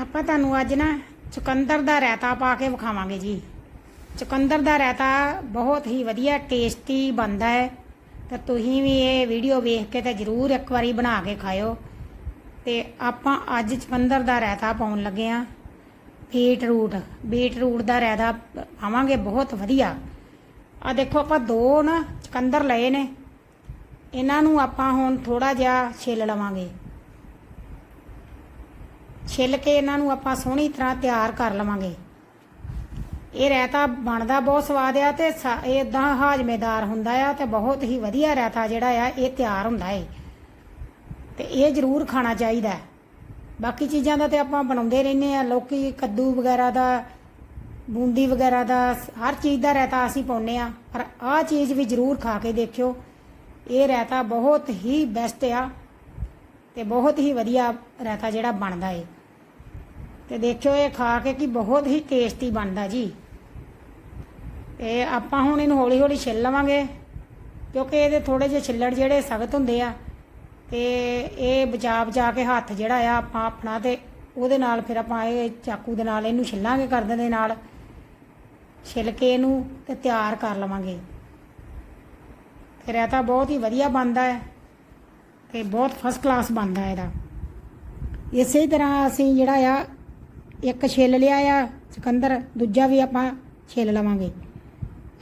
ਆਪਾਂ ਤੁਹਾਨੂੰ ਅੱਜ ਨਾ ਚੁਕੰਦਰ ਦਾ ਰਾਇਤਾ ਪਾ ਕੇ ਵਿਖਾਵਾਂਗੇ ਜੀ। ਚੁਕੰਦਰ ਦਾ ਰਾਇਤਾ ਬਹੁਤ ਹੀ ਵਧੀਆ ਟੇਸਟੀ ਬਣਦਾ ਹੈ। ਤਾਂ ਤੁਸੀਂ ਵੀ ਇਹ ਵੀਡੀਓ ਵੇਖ ਕੇ ਤਾਂ ਜਰੂਰ ਇੱਕ ਵਾਰੀ ਬਣਾ ਕੇ ਖਾਇਓ। ਤੇ ਆਪਾਂ ਅੱਜ ਚੁਕੰਦਰ ਦਾ ਰਾਇਤਾ ਪਾਉਣ ਲੱਗੇ ਆ ਬੀਟ ਰੂਟ ਦਾ ਰਾਇਤਾ ਪਾਵਾਂਗੇ, ਬਹੁਤ ਵਧੀਆ। ਆ ਦੇਖੋ, ਆਪਾਂ ਦੋ ਨਾ ਚੁਕੰਦਰ ਲਏ ਨੇ। ਇਹਨਾਂ ਨੂੰ ਆਪਾਂ ਹੁਣ ਥੋੜਾ ਜਿਹਾ ਛਿੱਲ ਲਵਾਂਗੇ। ਛਿੱਲ ਕੇ ਇਹਨਾਂ ਨੂੰ ਆਪਾਂ ਸੋਹਣੀ ਤਰ੍ਹਾਂ ਤਿਆਰ ਕਰ ਲਵਾਂਗੇ। ਇਹ ਰਾਇਤਾ ਬਣਦਾ ਬਹੁਤ ਸਵਾਦ ਆ ਤੇ ਸਾ- ਇਹ ਇਦਾਂ ਹਾਜ਼ਮੇਦਾਰ ਹੁੰਦਾ ਆ ਤੇ ਬਹੁਤ ਹੀ ਵਧੀਆ ਰਾਇਤਾ ਜਿਹੜਾ ਆ, ਇਹ ਤਿਆਰ ਹੁੰਦਾ ਏ। ਤੇ ਇਹ ਜ਼ਰੂਰ ਖਾਣਾ ਚਾਹੀਦਾ ਬਾਕੀ ਚੀਜ਼ਾਂ ਦਾ ਤੇ ਆਪਾਂ ਬਣਾਉਂਦੇ ਰਹਿੰਦੇ ਆ, ਲੋਕੀ ਕੱਦੂ ਵਗੈਰਾ ਦਾ, ਬੂੰਦੀ ਵਗੈਰਾ ਦਾ, ਹਰ ਚੀਜ਼ ਦਾ ਰਾਇਤਾ ਅਸੀਂ ਪਾਉਂਦੇ ਆ। ਪਰ ਆਹ ਚੀਜ਼ ਵੀ ਜ਼ਰੂਰ ਖਾ ਕੇ ਦੇਖਿਓ, ਇਹ ਰਾਇਤਾ ਬਹੁਤ ਹੀ ਬੈਸਟ ਆ ਤੇ ਬਹੁਤ ਹੀ ਵਧੀਆ ਰਾਇਤਾ ਜਿਹੜਾ ਬਣਦਾ ਏ। ਤੇ ਦੇਖਿਓ ਇਹ ਖਾ ਕੇ ਕਿ ਬਹੁਤ ਹੀ ਟੇਸਟੀ ਬਣਦਾ ਜੀ। ਤੇ ਆਪਾਂ ਹੁਣ ਇਹਨੂੰ ਹੌਲੀ ਹੌਲੀ ਛਿੱਲ ਲਵਾਂਗੇ, ਕਿਉਂਕਿ ਇਹਦੇ ਥੋੜੇ ਜਿਹੇ ਛਿੱਲੜ ਜਿਹੜੇ ਸਖਤ ਹੁੰਦੇ ਆ, ਤੇ ਇਹ ਬਚਾ ਬਚਾ ਕੇ ਹੱਥ ਜਿਹੜਾ ਆ ਆਪਾਂ ਆਪਣਾ ਤੇ ਉਹਦੇ ਨਾਲ ਫਿਰ ਆਪਾਂ ਇਹ ਚਾਕੂ ਦੇ ਨਾਲ ਇਹਨੂੰ ਛਿੱਲਾਂਗੇ ਕਰਦੇ ਦੇ ਨਾਲ। ਛਿੱਲ ਕੇ ਇਹਨੂੰ ਤੇ ਤਿਆਰ ਕਰ ਲਵਾਂਗੇ। ਫਿਰ ਇਹ ਤਾਂ ਬਹੁਤ ਹੀ ਵਧੀਆ ਬਣਦਾ ਹੈ ਤੇ ਬਹੁਤ ਫਸਟ ਕਲਾਸ ਬਣਦਾ ਇਹਦਾ। ਇਸੇ ਤਰ੍ਹਾਂ ਅਸੀਂ ਜਿਹੜਾ ਆ ਇੱਕ ਛਿੱਲ ਲਿਆ ਆ ਚਕੰਦਰ ਦੂਜਾ ਵੀ ਆਪਾਂ ਛਿੱਲ ਲਵਾਂਗੇ।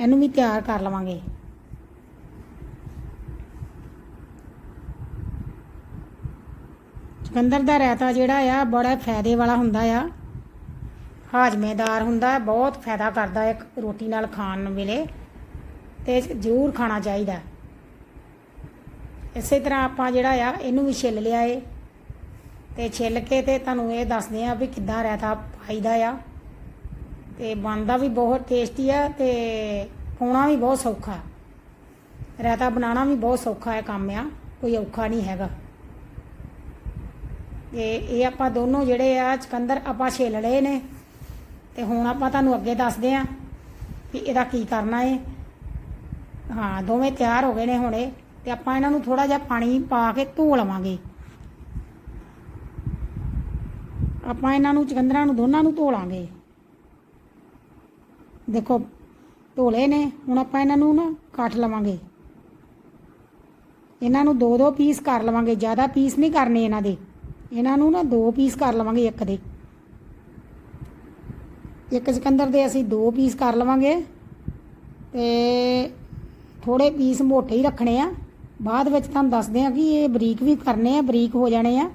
ਇਹਨੂੰ ਵੀ ਤਿਆਰ ਕਰ ਲਵਾਂਗੇ। ਚਕੰਦਰ ਦਾ ਰਾਇਤਾ ਜਿਹੜਾ ਆ, ਬੜਾ ਫਾਇਦੇ ਵਾਲਾ ਹੁੰਦਾ ਆ। ਹਾਜ਼ਮੇਦਾਰ ਹੁੰਦਾ, ਬਹੁਤ ਫਾਇਦਾ ਕਰਦਾ ਹੈ ਰੋਟੀ ਨਾਲ ਖਾਣ ਵੇਲੇ ਤੇ ਜ਼ਰੂਰ ਖਾਣਾ ਚਾਹੀਦਾ। ਇਸੇ ਤਰ੍ਹਾਂ ਆਪਾਂ ਜਿਹੜਾ ਆ, ਇਹਨੂੰ ਵੀ ਛਿੱਲ ਲਿਆ ਏ ਤੇ ਛਿੱਲ ਕੇ ਤੇ ਤੁਹਾਨੂੰ ਇਹ ਦੱਸਦੇ ਆ ਵੀ ਕਿੱਦਾਂ ਰਾਇਤਾ ਪਾਈਦਾ ਆ। ਤੇ ਬਣਦਾ ਵੀ ਬਹੁਤ ਟੇਸਟੀ ਆ ਤੇ ਪਾਉਣਾ ਵੀ ਬਹੁਤ ਸੌਖਾ। ਰਾਇਤਾ ਬਣਾਉਣਾ ਵੀ ਬਹੁਤ ਸੌਖਾ ਹੈ ਕੰਮ ਆ, ਕੋਈ ਔਖਾ ਨਹੀਂ ਹੈਗਾ। ਤੇ ਇਹ ਆਪਾਂ ਦੋਨੋਂ ਜਿਹੜੇ ਆ ਚਕੰਦਰ ਆਪਾਂ ਛਿੱਲ ਲਏ ਨੇ, ਤੇ ਹੁਣ ਆਪਾਂ ਤੁਹਾਨੂੰ ਅੱਗੇ ਦੱਸਦੇ ਆ ਵੀ ਇਹਦਾ ਕੀ ਕਰਨਾ ਏ। ਹਾਂ, ਦੋਵੇਂ ਤਿਆਰ ਹੋ ਗਏ ਨੇ ਹੁਣੇ, ਤੇ ਆਪਾਂ ਇਹਨਾਂ ਨੂੰ ਥੋੜਾ ਜਿਹਾ ਪਾਣੀ ਪਾ ਕੇ ਧੋ ਲਵਾਂਗੇ। ਆਪਾਂ ਇਹਨਾਂ ਨੂੰ, ਚਕੰਦਰਾਂ ਨੂੰ, ਦੋਨਾਂ ਨੂੰ ਧੋ ਲਾਂਗੇ। ਦੇਖੋ, ਧੋਲੇ ਨੇ, ਹੁਣ ਆਪਾਂ ਇਹਨਾਂ ਨੂੰ ਨਾ ਕੱਟ ਲਵਾਂਗੇ। ਇਹਨਾਂ ਨੂੰ ਦੋ ਦੋ ਪੀਸ ਕਰ ਲਵਾਂਗੇ, ਜ਼ਿਆਦਾ ਪੀਸ ਨਹੀਂ ਕਰਨੇ ਇਹਨਾਂ ਦੇ। ਇਹਨਾਂ ਨੂੰ ਨਾ ਦੋ ਪੀਸ ਕਰ ਲਵਾਂਗੇ ਇੱਕ ਦੇ। ਇੱਕ ਚਕੰਦਰ ਦੇ ਅਸੀਂ ਦੋ ਪੀਸ ਕਰ ਲਵਾਂਗੇ ਤੇ ਥੋੜੇ ਪੀਸ ਮੋਟੇ ਹੀ ਰੱਖਣੇ ਆ। ਬਾਅਦ ਵਿੱਚ ਤੁਹਾਨੂੰ ਦੱਸਦੇ ਆ ਕਿ ਇਹ ਬਰੀਕ ਵੀ ਕਰਨੇ ਆ, ਬਰੀਕ ਹੋ ਜਾਣੇ ਆ।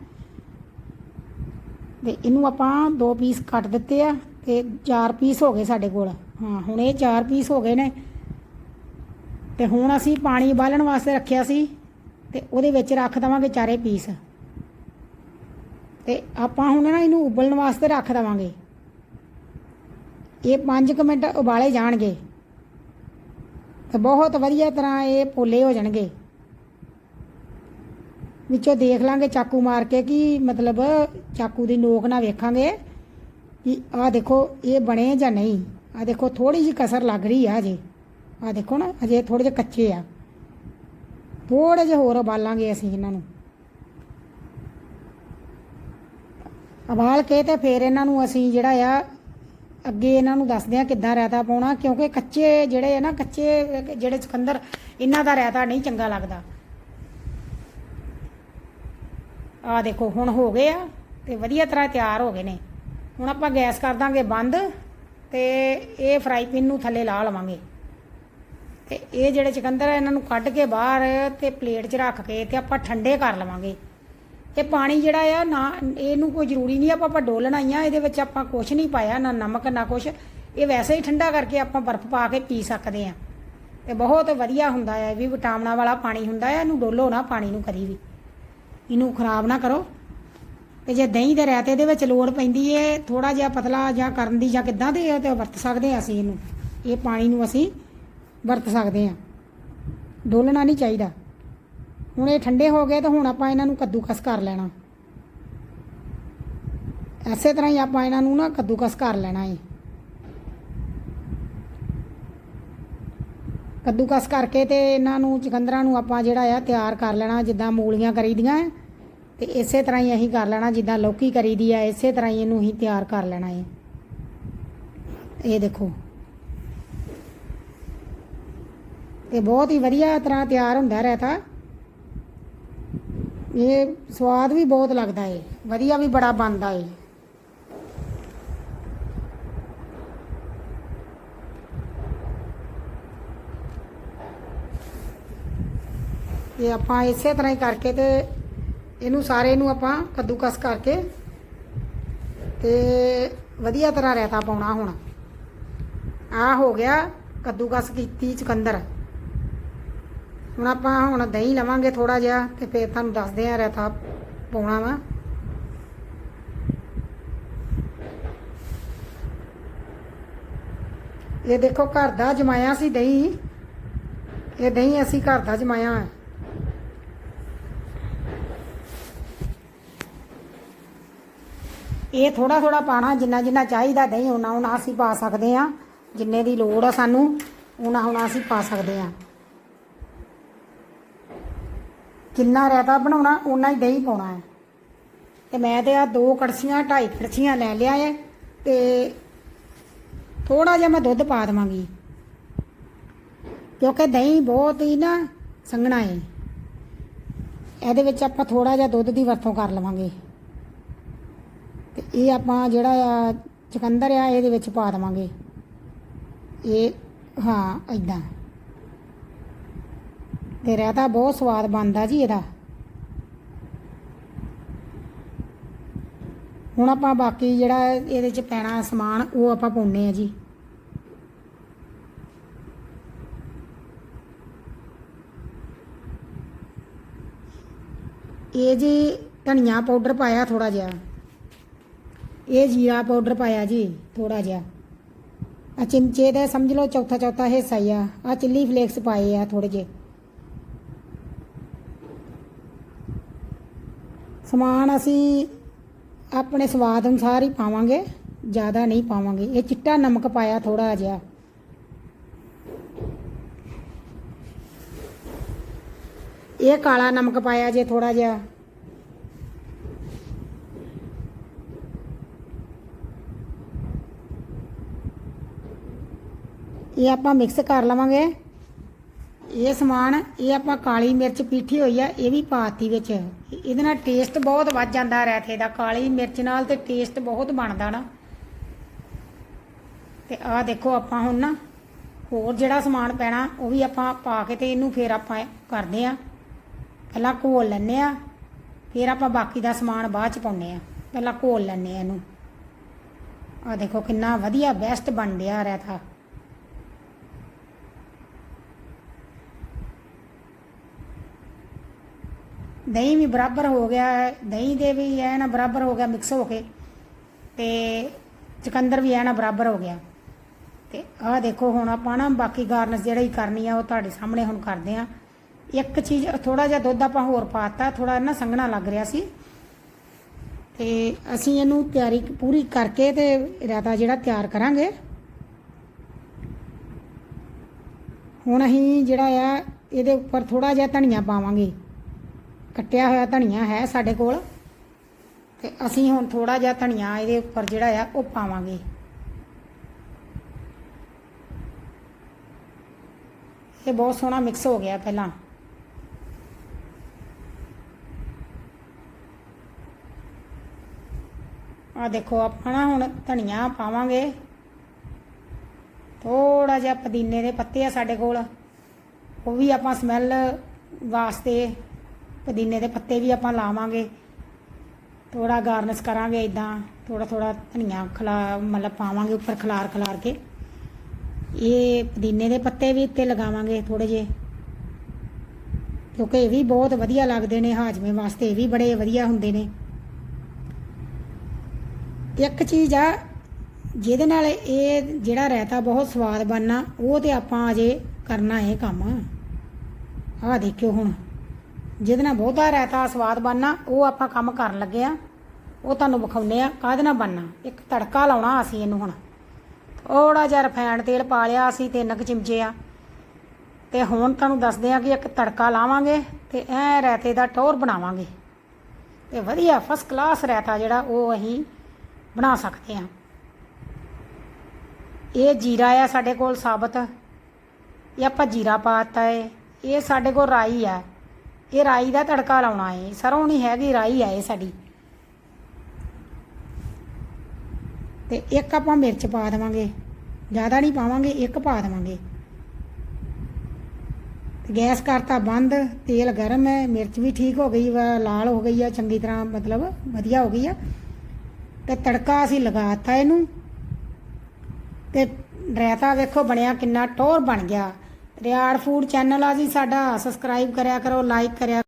ਤੇ ਇਹਨੂੰ ਆਪਾਂ ਦੋ ਪੀਸ ਕੱਟ ਦਿੱਤੇ ਆ ਤੇ ਚਾਰ ਪੀਸ ਹੋ ਗਏ ਸਾਡੇ ਕੋਲ। ਹਾਂ, ਹੁਣ ਇਹ ਚਾਰ ਪੀਸ ਹੋ ਗਏ ਨੇ। ਤੇ ਹੁਣ ਅਸੀਂ ਪਾਣੀ ਉਬਾਲਣ ਵਾਸਤੇ ਰੱਖਿਆ ਸੀ ਤੇ ਉਹਦੇ ਵਿੱਚ ਰੱਖ ਦਵਾਂਗੇ ਚਾਰੇ ਪੀਸ ਤੇ ਆਪਾਂ ਹੁਣ ਨਾ ਇਹਨੂੰ ਉਬਲਣ ਵਾਸਤੇ ਰੱਖ ਦਵਾਂਗੇ। ਇਹ 5 ਮਿੰਟ ਉਬਾਲੇ ਜਾਣਗੇ। ਤੇ ਬਹੁਤ ਵਧੀਆ ਤਰ੍ਹਾਂ ਇਹ ਪੋਲੇ ਹੋ ਜਾਣਗੇ। ਵਿੱਚੋਂ ਦੇਖ ਲਾਂਗੇ ਚਾਕੂ ਮਾਰ ਕੇ ਕਿ ਮਤਲਬ ਚਾਕੂ ਦੀ ਨੋਕ ਨਾ ਵੇਖਾਂਗੇ ਕਿ ਆਹ ਦੇਖੋ, ਇਹ ਬਣੇ ਜਾਂ ਨਹੀਂ? ਆਹ ਦੇਖੋ ਥੋੜੀ ਜਿਹੀ ਕਸਰ ਲੱਗ ਰਹੀ ਆ ਅਜੇ ਆਹ ਦੇਖੋ ਨਾ ਅਜੇ ਥੋੜੇ ਜਿਹੇ ਕੱਚੇ ਆ। ਥੋੜੇ ਜਿਹੇ ਹੋਰ ਉਬਾਲਾਂਗੇ ਅਸੀਂ ਇਹਨਾਂ ਨੂੰ। ਉਬਾਲ ਕੇ ਤੇ ਫਿਰ ਇਹਨਾਂ ਨੂੰ ਅਸੀਂ ਜਿਹੜਾ ਆ, ਅੱਗੇ ਇਹਨਾਂ ਨੂੰ ਦੱਸਦੇ ਆ ਕਿੱਦਾਂ ਰਾਇਤਾ ਪਾਉਣਾ, ਕਿਉਂਕਿ ਕੱਚੇ ਜਿਹੜੇ ਆ ਨਾ, ਕੱਚੇ ਜਿਹੜੇ ਚਕੰਦਰ ਇਹਨਾਂ ਦਾ ਰਾਇਤਾ ਨਹੀਂ ਚੰਗਾ ਲੱਗਦਾ। ਆ ਦੇਖੋ, ਹੁਣ ਹੋ ਗਏ ਆ ਤੇ ਵਧੀਆ ਤਰ੍ਹਾਂ ਤਿਆਰ ਹੋ ਗਏ ਨੇ। ਹੁਣ ਆਪਾਂ ਗੈਸ ਕਰ ਦਾਂਗੇ ਬੰਦ ਤੇ ਇਹ ਫਰਾਈ ਪੈਨ ਨੂੰ ਥੱਲੇ ਲਾ ਲਵਾਂਗੇ। ਤੇ ਇਹ ਜਿਹੜੇ ਚਕੰਦਰ ਆ, ਇਹਨਾਂ ਨੂੰ ਕੱਢ ਕੇ ਬਾਹਰ ਤੇ ਪਲੇਟ 'ਚ ਰੱਖ ਕੇ ਤੇ ਆਪਾਂ ਠੰਡੇ ਕਰ ਲਵਾਂਗੇ। ਇਹ ਪਾਣੀ ਜਿਹੜਾ ਆ, ਨਾ, ਇਹਨੂੰ ਕੋਈ ਜ਼ਰੂਰੀ ਨਹੀਂ ਆਪਾਂ ਆਪਾਂ ਡੋਲਣਾ ਹੀ ਆ, ਇਹਦੇ ਵਿੱਚ ਆਪਾਂ ਕੁਝ ਨਹੀਂ ਪਾਇਆ, ਨਾ ਨਮਕ, ਨਾ ਕੁਝ ਇਹ ਵੈਸੇ ਹੀ ਠੰਡਾ ਕਰਕੇ ਆਪਾਂ ਬਰਫ਼ ਪਾ ਕੇ ਪੀ ਸਕਦੇ ਆ। ਤੇ ਬਹੁਤ ਵਧੀਆ ਹੁੰਦਾ ਹੈ ਇਹ ਵੀ ਵਿਟਾਮਿਨਾਂ ਵਾਲਾ ਪਾਣੀ ਹੁੰਦਾ ਹੈ ਇਹਨੂੰ ਡੋਲੋ ਨਾ ਪਾਣੀ ਨੂੰ ਕਦੀ ਵੀ। ਇਹਨੂੰ ਖਰਾਬ ਨਾ ਕਰੋ। ਤੇ ਜੇ ਦਹੀਂ ਦੇ ਰਾਇਤੇ ਦੇ ਵਿੱਚ ਲੋੜ ਪੈਂਦੀ ਏ ਥੋੜਾ ਜਿਹਾ ਪਤਲਾ ਜਾਂ ਕਰਨ ਦੀ ਜਾਂ ਕਿੱਦਾਂ ਦੇ ਤੇ ਵਰਤ ਸਕਦੇ ਆ ਅਸੀਂ ਇਹਨੂੰ। ਇਹ ਪਾਣੀ ਨੂੰ ਅਸੀਂ ਵਰਤ ਸਕਦੇ ਆ ਡੋਲਣਾ ਨਹੀਂ ਚਾਹੀਦਾ। ਹੁਣ ਇਹ ਠੰਡੇ ਹੋ ਗਏ ਤਾਂ ਹੁਣ ਆਪਾਂ ਇਹਨਾਂ ਨੂੰ ਕੱਦੂਕਸ ਕਰ ਲੈਣਾ। ਐਸੇ ਤਰ੍ਹਾਂ ਹੀ ਆਪਾਂ ਇਹਨਾਂ ਨੂੰ ਨਾ ਕੱਦੂਕਸ ਕਰ ਲੈਣਾ ਏ। ਕੱਦੂਕਸ ਕਰਕੇ ਤੇ ਇਹਨਾਂ ਨੂੰ, ਚਕੰਦਰਾਂ ਨੂੰ ਆਪਾਂ ਜਿਹੜਾ ਆ ਤਿਆਰ ਕਰ ਲੈਣਾ, ਜਿੱਦਾਂ ਮੂਲੀਆਂ ਕਰੀਦੀਆਂ। ਤੇ ਇਸੇ ਤਰ੍ਹਾਂ ਹੀ ਅਸੀਂ ਕਰ ਲੈਣਾ, ਜਿੱਦਾਂ ਲੌਕੀ ਕਰੀਦੀ ਆ, ਇਸੇ ਤਰ੍ਹਾਂ ਹੀ ਇਹਨੂੰ ਅਸੀਂ ਤਿਆਰ ਕਰ ਲੈਣਾ ਹੈ ਇਹ ਦੇਖੋ। ਤੇ ਬਹੁਤ ਹੀ ਵਧੀਆ ਤਰ੍ਹਾਂ ਤਿਆਰ ਹੁੰਦਾ ਰਾਇਤਾ ਇਹ ਸਵਾਦ ਵੀ ਬਹੁਤ ਲੱਗਦਾ ਏ। ਵਧੀਆ ਵੀ ਬੜਾ ਬਣਦਾ ਏ। ਇਹ ਆਪਾਂ ਇਸੇ ਤਰ੍ਹਾਂ ਹੀ ਕਰਕੇ ਤੇ ਇਹਨੂੰ ਸਾਰੇ ਨੂੰ ਆਪਾਂ ਕੱਦੂਕਸ ਕਰਕੇ ਤੇ ਵਧੀਆ ਤਰ੍ਹਾਂ ਰਾਇਤਾ ਪਾਉਣਾ ਹੁਣ। ਆ ਹੋ ਗਿਆ ਕੱਦੂਕਸ ਕੀਤੀ ਚੁਕੰਦਰ ਹੁਣ ਆਪਾਂ ਹੁਣ ਦਹੀਂ ਲਵਾਂਗੇ ਥੋੜਾ ਜਿਹਾ ਤੇ ਫਿਰ ਤੁਹਾਨੂੰ ਦੱਸਦੇ ਆ ਰਾਇਤਾ ਪਾਉਣਾ ਵਾ। ਇਹ ਦੇਖੋ ਘਰ ਦਾ ਜਮਾਇਆ ਸੀ ਦਹੀਂ। ਇਹ ਦਹੀਂ ਅਸੀਂ ਘਰ ਦਾ ਜਮਾਇਆ ਹੈ। ਇਹ ਥੋੜਾ ਥੋੜਾ ਪਾਣਾ ਜਿੰਨਾ ਜਿੰਨਾ ਚਾਹੀਦਾ ਦਹੀਂ ਉਹਨਾਂ ਉਹਨਾਂ ਅਸੀਂ ਪਾ ਸਕਦੇ ਆ ਜਿੰਨੇ ਦੀ ਲੋੜ ਆ ਸਾਨੂੰ ਉਹਨਾਂ ਹੁਣ ਅਸੀਂ ਪਾ ਸਕਦੇ ਆ ਜਿੰਨਾ ਰਾਇਤਾ ਬਣਾਉਣਾ ਉਨਾ ਹੀ ਦਹੀਂ ਪਾਉਣਾ ਹੈ। ਤੇ ਮੈਂ ਤੇ ਆ ਦੋ ਕੜਛੀਆਂ, ਢਾਈ ਕੜਛੀਆਂ ਲੈ ਲਿਆ ਹੈ ਤੇ ਥੋੜਾ ਜਿਹਾ ਮੈਂ ਦੁੱਧ ਪਾ ਦੇਵਾਂਗੀ। ਕਿਉਂਕਿ ਦਹੀਂ ਬਹੁਤ ਹੀ ਨਾ ਸੰਘਣਾ ਹੈ। ਇਹਦੇ ਵਿੱਚ ਆਪਾਂ ਥੋੜਾ ਜਿਹਾ ਦੁੱਧ ਦੀ ਵਰਤੋਂ ਕਰ ਲਵਾਂਗੇ। ਇਹ ਆਪਾਂ ਜਿਹੜਾ ਆ ਚਕੰਦਰ ਆ, ਇਹਦੇ ਵਿੱਚ ਪਾ ਦੇਵਾਂਗੇ। ਇਹ, ਹਾਂ ਇਦਾਂ ਤੇ ਰਹਿਤਾ ਬਹੁਤ ਸਵਾਦ ਬਣਦਾ ਜੀ ਇਹਦਾ। ਹੁਣ ਆਪਾਂ ਬਾਕੀ ਜਿਹੜਾ ਇਹਦੇ ਚ ਪੈਣਾ ਸਮਾਨ, ਉਹ ਆਪਾਂ ਪਾਉਨੇ ਆ ਜੀ। ਇਹ ਜੀ ਧਨੀਆ ਪਾਊਡਰ ਪਾਇਆ ਥੋੜਾ ਜਿਹਾ। ਇਹ ਜੀਰਾ ਪਾਊਡਰ ਪਾਇਆ ਜੀ ਥੋੜਾ ਜਿਹਾ। ਆ ਚਿਮਚੇ ਦਾ ਸਮਝ ਲਓ, ਚੌਥਾ ਚੌਥਾ ਹਿੱਸਾ ਹੀ ਆ। ਆ ਚਿੱਲੀ ਫਲੇਕਸ ਪਾਏ ਆ ਥੋੜੇ ਜਿਹੇ। ਸਮਾਨ ਅਸੀਂ ਆਪਣੇ ਸਵਾਦ ਅਨੁਸਾਰ ਹੀ ਪਾਵਾਂਗੇ, ਜ਼ਿਆਦਾ ਨਹੀਂ ਪਾਵਾਂਗੇ। ਇਹ ਚਿੱਟਾ ਨਮਕ ਪਾਇਆ ਥੋੜਾ ਜਿਹਾ। ਇਹ ਕਾਲਾ ਨਮਕ ਪਾਇਆ ਜੇ ਥੋੜਾ ਜਿਹਾ। ਇਹ ਆਪਾਂ ਮਿਕਸ ਕਰ ਲਵਾਂਗੇ। ਇਹ ਸਮਾਨ, ਇਹ ਆਪਾਂ ਕਾਲੀ ਮਿਰਚ ਪੀਠੀ ਹੋਈ ਆ, ਇਹ ਵੀ ਪਾਤੀ ਵਿੱਚ। ਇਹਦੇ ਨਾਲ ਟੇਸਟ ਬਹੁਤ ਵੱਧ ਜਾਂਦਾ ਰੈਥੇ ਦਾ। ਕਾਲੀ ਮਿਰਚ ਨਾਲ ਤੇ ਟੇਸਟ ਬਹੁਤ ਬਣਦਾ ਨਾ। ਤੇ ਆਹ ਦੇਖੋ ਆਪਾਂ ਹੁਣ ਨਾ, ਹੋਰ ਜਿਹੜਾ ਸਮਾਨ ਪੈਣਾ, ਉਹ ਵੀ ਆਪਾਂ ਪਾ ਕੇ ਤੇ ਇਹਨੂੰ ਫੇਰ ਆਪਾਂ ਕਰਦੇ ਆ। ਪਹਿਲਾਂ ਘੋਲ ਲੈਨੇ ਆ, ਫਿਰ ਆਪਾਂ ਬਾਕੀ ਦਾ ਸਮਾਨ ਬਾਅਦ ਚ ਪਾਉਨੇ ਆ। ਪਹਿਲਾਂ ਘੋਲ ਲੈਨੇ ਆ ਇਹਨੂੰ। ਆਹ ਦੇਖੋ ਕਿੰਨਾ ਵਧੀਆ ਬੈਸਟ ਬਣ ਰਿਹਾ ਰੈਥਾ। ਦਹੀਂ ਵੀ ਬਰਾਬਰ ਹੋ ਗਿਆ, ਦਹੀਂ ਦੇ ਵੀ ਐ ਨਾ ਬਰਾਬਰ ਹੋ ਗਿਆ ਮਿਕਸ ਹੋ ਕੇ ਤੇ ਚਕੰਦਰ ਵੀ ਐ ਨਾ ਬਰਾਬਰ ਹੋ ਗਿਆ। ਤੇ ਆਹ ਦੇਖੋ ਹੁਣ ਆਪਾਂ ਨਾ ਬਾਕੀ ਗਾਰਨਿਸ਼ ਜਿਹੜੀ ਕਰਨੀ ਆ ਉਹ ਤੁਹਾਡੇ ਸਾਹਮਣੇ ਹੁਣ ਕਰਦੇ ਆ। ਇੱਕ ਚੀਜ਼ ਥੋੜਾ ਜਿਹਾ ਦੁੱਧ ਆਪਾਂ ਹੋਰ ਪਾਤਾ ਥੋੜਾ ਨਾ ਸੰਘਣਾ ਲੱਗ ਰਿਹਾ ਸੀ। ਤੇ ਅਸੀਂ ਇਹਨੂੰ ਤਿਆਰੀ ਪੂਰੀ ਕਰਕੇ ਤੇ ਰਾਇਤਾ ਜਿਹੜਾ ਤਿਆਰ ਕਰਾਂਗੇ। ਹੁਣ ਅਸੀਂ ਜਿਹੜਾ ਆ, ਇਹਦੇ ਉੱਪਰ ਥੋੜਾ ਜਿਹਾ ਧਨੀਆ ਪਾਵਾਂਗੇ। ਕੱਟਿਆ ਹੋਇਆ ਧਨੀਆ ਹੈ ਸਾਡੇ ਕੋਲ। ਤੇ ਅਸੀਂ ਹੁਣ ਥੋੜਾ ਜਿਹਾ ਧਨੀਆ ਇਹਦੇ ਉੱਪਰ ਜਿਹੜਾ ਆ, ਉਹ ਪਾਵਾਂਗੇ। ਇਹ ਬਹੁਤ ਸੋਹਣਾ ਮਿਕਸ ਹੋ ਗਿਆ ਪਹਿਲਾਂ। ਆ ਦੇਖੋ ਆਪਾਂ ਨਾ ਹੁਣ ਧਨੀਆ ਪਾਵਾਂਗੇ। ਥੋੜਾ ਜਿਹਾ ਪੁਦੀਨੇ ਦੇ ਪੱਤੇ ਆ ਸਾਡੇ ਕੋਲ। ਉਹ ਵੀ ਆਪਾਂ ਸਮੈਲ ਵਾਸਤੇ ਪੁਦੀਨੇ ਦੇ ਪੱਤੇ ਵੀ ਆਪਾਂ ਲਾਵਾਂਗੇ। ਥੋੜਾ ਗਾਰਨਿਸ਼ ਕਰਾਂਗੇ ਇਦਾਂ ਥੋੜਾ ਥੋੜਾ ਧਨੀਆ ਖਲਾ, ਮਤਲਬ ਪਾਵਾਂਗੇ ਉੱਪਰ ਖਲਾਰ ਖਲਾਰ ਕੇ। ਇਹ ਪੁਦੀਨੇ ਦੇ ਪੱਤੇ ਵੀ ਉੱਤੇ ਲਗਾਵਾਂਗੇ ਥੋੜੇ ਜੇ ਕਿਉਂਕਿ ਇਹ ਵੀ ਬਹੁਤ ਵਧੀਆ ਲੱਗਦੇ ਨੇ, ਹਾਜਮੇ ਵਾਸਤੇ ਇਹ ਵੀ ਬੜੇ ਵਧੀਆ ਹੁੰਦੇ ਨੇ। ਇੱਕ ਚੀਜ਼ ਆ, ਜਿਹਦੇ ਨਾਲ ਇਹ ਜਿਹੜਾ ਰਹਿਤਾ ਬਹੁਤ ਸਵਾਦ ਬਣਨਾ, ਉਹ ਤੇ ਆਪਾਂ ਅਜੇ ਕਰਨਾ ਇਹ ਕੰਮ। ਆਹ ਦੇਖਿਓ ਹੁਣ। ਜਿਹਦੇ ਨਾਲ ਬਹੁਤਾ ਰਾਇਤਾ ਸਵਾਦ ਬਣਨਾ, ਉਹ ਆਪਾਂ ਕੰਮ ਕਰਨ ਲੱਗੇ ਆ। ਉਹ ਤੁਹਾਨੂੰ ਵਿਖਾਉਨੇ ਆ, ਕਾਹਦੇ ਨਾਲ ਬਣਨਾ? ਇੱਕ ਤੜਕਾ ਲਾਉਣਾ ਅਸੀਂ ਇਹਨੂੰ ਹੁਣ। ਥੋੜਾ ਜਿਹਾ ਰਿਫਾਈਨਡ ਤੇਲ ਪਾ ਲਿਆ ਅਸੀਂ ਤਿੰਨ ਕੁ ਚਮਚੇ ਆ। ਤੇ ਹੁਣ ਤੁਹਾਨੂੰ ਦੱਸਦੇ ਆ ਕਿ ਇੱਕ ਤੜਕਾ ਲਾਵਾਂਗੇ ਤੇ ਐ ਰਾਇਤੇ ਦਾ ਟੋਰ ਬਣਾਵਾਂਗੇ। ਤੇ ਵਧੀਆ ਫਸਟ ਕਲਾਸ ਰਾਇਤਾ ਜਿਹੜਾ ਉਹ ਅਸੀਂ ਬਣਾ ਸਕਦੇ ਹਾਂ ਇਹ ਜੀਰਾ ਆ ਸਾਡੇ ਕੋਲ ਸਾਬਤ। ਇਹ ਆਪਾਂ ਜੀਰਾ ਪਾਤਾ ਏ। ਇਹ ਸਾਡੇ ਕੋਲ ਰਾਈ ਆ। ਇਹ ਰਾਈ ਦਾ ਤੜਕਾ ਲਾਉਣਾ ਏ, ਸਰੋਂ ਨਹੀਂ ਹੈਗੀ, ਰਾਈ ਆ ਇਹ ਸਾਡੀ। ਤੇ ਇੱਕ ਆਪਾਂ ਮਿਰਚ ਪਾ ਦੇਵਾਂਗੇ, ਜ਼ਿਆਦਾ ਨਹੀਂ ਪਾਵਾਂਗੇ, ਇੱਕ ਪਾ ਦੇਵਾਂਗੇ। ਗੈਸ ਕਰਤਾ ਬੰਦ, ਤੇਲ ਗਰਮ ਹੈ, ਮਿਰਚ ਵੀ ਠੀਕ ਹੋ ਗਈ ਵਾ, ਲਾਲ ਹੋ ਗਈ ਆ, ਚੰਗੀ ਤਰ੍ਹਾਂ ਮਤਲਬ ਵਧੀਆ ਹੋ ਗਈ ਆ। ਤੇ ਤੜਕਾ ਅਸੀਂ ਲਗਾਤਾ ਇਹਨੂੰ। ਤੇ ਰਾਇਤਾ ਵੇਖੋ ਬਣਿਆ ਕਿੰਨਾ ਟੋਰ ਬਣ ਗਿਆ। ਰਿਆੜ ਫੂਡ ਚੈਨਲ ਆ ਜੀ ਸਾਡਾ ਸਬਸਕ੍ਰਾਈਬ ਕਰਿਆ ਕਰੋ ਲਾਈਕ ਕਰਿਆ